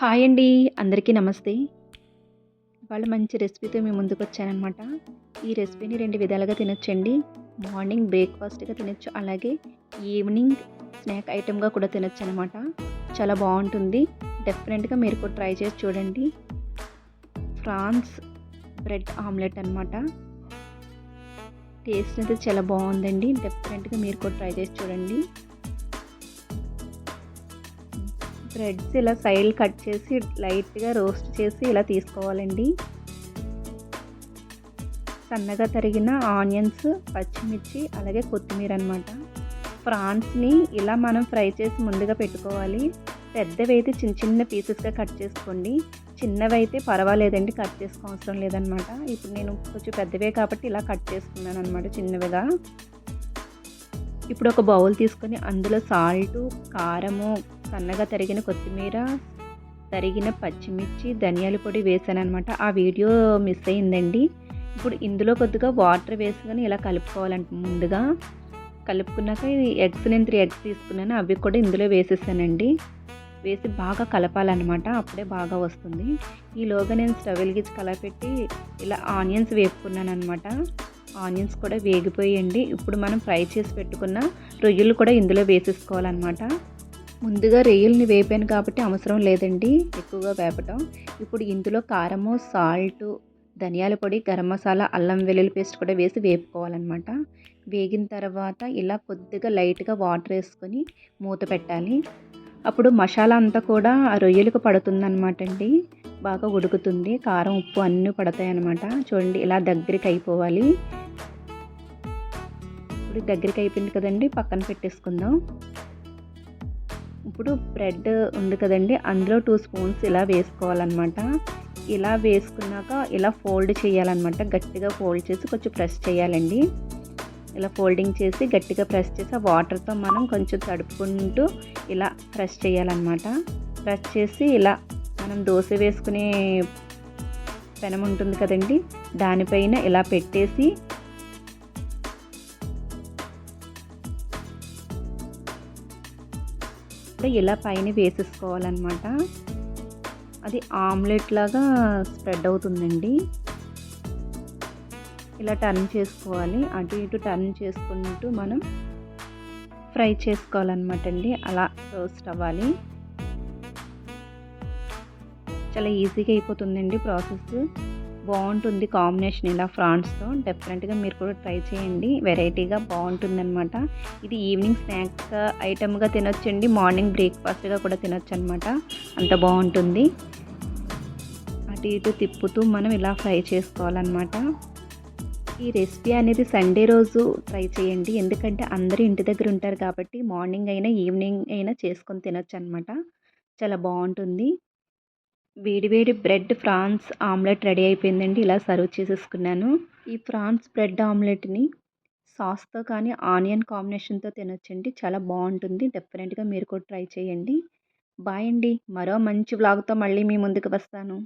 Hi అండి అందరికీ నమస్తే. ఇవాళ మంచి రెసిపీతో మేము ముందుకు వచ్చానమాట ఈ రెసిపీని రెండు విధాలుగా తినొచ్చండి. మార్నింగ్ బ్రేక్ఫాస్ట్గా తినొచ్చు అలాగే ఈవినింగ్ స్నాక్ ఐటెంగా కూడా తినొచ్చు అనమాట చాలా బాగుంటుంది. డెఫినెట్గా మీరు కూడా ట్రై చేసి చూడండి. ఫ్రాన్స్ బ్రెడ్ ఆమ్లెట్ అనమాట టేస్ట్ అయితే చాలా బాగుందండి. డెఫినెట్గా మీరు కూడా ట్రై చేసి చూడండి. బ్రెడ్స్ ఇలా సైడ్ కట్ చేసి లైట్గా రోస్ట్ చేసి ఇలా తీసుకోవాలండి. సన్నగా తరిగిన ఆనియన్స్ పచ్చిమిర్చి అలాగే కొత్తిమీర అనమాట ప్రాన్స్ని ఇలా మనం ఫ్రై చేసి ముందుగా పెట్టుకోవాలి. పెద్దవి అయితే చిన్న చిన్న పీసెస్గా కట్ చేసుకోండి. చిన్నవి అయితే పర్వాలేదండి కట్ చేసుకో అవసరం లేదనమాట ఇప్పుడు నేను కొంచెం పెద్దవే కాబట్టి ఇలా కట్ చేసుకున్నాను అనమాట చిన్నవిగా. ఇప్పుడు ఒక బౌల్ తీసుకొని అందులో సాల్టు కారము సన్నగా తరిగిన కొత్తిమీర తరిగిన పచ్చిమిర్చి ధనియాల పొడి వేసాను అనమాట ఆ వీడియో మిస్ అయిందండి. ఇప్పుడు ఇందులో కొద్దిగా వాటర్ వేసుకొని ఇలా కలుపుకోవాలంట ముందుగా. కలుపుకున్నాక ఎగ్స్ నేను త్రీ ఎగ్స్ తీసుకున్నాను. అవి కూడా ఇందులో వేసేసానండి. వేసి బాగా కలపాలన్నమాట. అప్పుడే బాగా వస్తుంది. ఈలోగా నేను స్టవ్ వెలిగించి కలపెట్టి ఇలా ఆనియన్స్ వేపుకున్నాను అనమాట ఆనియన్స్ కూడా వేగిపోయండి. ఇప్పుడు మనం ఫ్రై చేసి పెట్టుకున్న రొయ్యలు కూడా ఇందులో వేసేసుకోవాలన్నమాట. ముందుగా రొయ్యల్ని వేపాను కాబట్టి అవసరం లేదండి ఎక్కువగా వేపటం. ఇప్పుడు ఇందులో కారము సాల్ట్ ధనియాల పొడి గరం మసాలా అల్లం వెల్లుల్లి పేస్ట్ కూడా వేసి వేపుకోవాలన్నమాట. వేగిన తర్వాత ఇలా కొద్దిగా లైట్గా వాటర్ వేసుకొని మూత పెట్టాలి. అప్పుడు మసాలా అంతా కూడా ఆ రొయ్యలకు పడుతుందన్నమాట అండి. బాగా ఉడుకుతుంది. కారం ఉప్పు అన్నీ పడతాయి అన్నమాట చూడండి ఇలా దగ్గరికి అయిపోవాలి. ఇప్పుడు దగ్గరికి అయిపోయింది కదండి పక్కన పెట్టేసుకుందాం. ఇప్పుడు బ్రెడ్ ఉంది కదండి అందులో టూ స్పూన్స్ ఇలా వేసుకోవాలన్నమాట. ఇలా వేసుకున్నాక ఇలా ఫోల్డ్ చేయాలన్నమాట. గట్టిగా ఫోల్డ్ చేసి కొంచెం ప్రెస్ చేయాలండి. ఇలా ఫోల్డింగ్ చేసి గట్టిగా ప్రెస్ చేసి ఆ వాటర్తో మనం కొంచెం తడుపుకుంటూ ఇలా ప్రెస్ చేయాలన్నమాట. ప్రెస్ చేసి ఇలా మనం దోశ వేసుకునే పెనం ఉంటుంది కదండి దానిపైన ఇలా పెట్టేసి ఇలా పైన వేసేసుకోవాలన్నమాట. అది ఆమ్లెట్ లాగా స్ప్రెడ్ అవుతుందండి. ఇలా టర్న్ చేసుకోవాలి. అటు ఇటు టర్న్ చేసుకుంటూ మనం ఫ్రై చేసుకోవాలన్నమాట అండి అలా రోస్ట్ అవ్వాలి. చాలా ఈజీగా అయిపోతుందండి ప్రాసెస్. బాగుంటుంది కాంబినేషన్ ఇలా ఫ్రాన్స్తో. డెఫినెట్గా మీరు కూడా ట్రై చేయండి. వెరైటీగా బాగుంటుందన్నమాట. ఇది ఈవినింగ్ స్నాక్ ఐటమ్గా తినొచ్చండి. మార్నింగ్ బ్రేక్ఫాస్ట్గా కూడా తినొచ్చు అనమాట అంత బాగుంటుంది. అటు ఇటు తిప్పుతూ మనం ఇలా ఫ్రై చేసుకోవాలన్నమాట. ఈ రెసిపీ అనేది సండే రోజు ట్రై చేయండి. ఎందుకంటే అందరూ ఇంటి దగ్గర ఉంటారు కాబట్టి మార్నింగ్ అయినా ఈవినింగ్ అయినా చేసుకొని తినొచ్చు అనమాట చాలా బాగుంటుంది. వేడివేడి బ్రెడ్ ఫ్రాన్స్ ఆమ్లెట్ రెడీ అయిపోయిందండి. ఇలా సర్వ్ చేసేసుకున్నాను. ఈ ఫ్రాన్స్ బ్రెడ్ ఆమ్లెట్ని సాస్తో కానీ ఆనియన్ కాంబినేషన్తో తినొచ్చండి. చాలా బాగుంటుంది. డెఫినెట్గా మీరు కూడా ట్రై చేయండి. బాయ్ అండి. మరో మంచి వ్లాగ్తో మళ్ళీ మీ ముందుకు వస్తాను.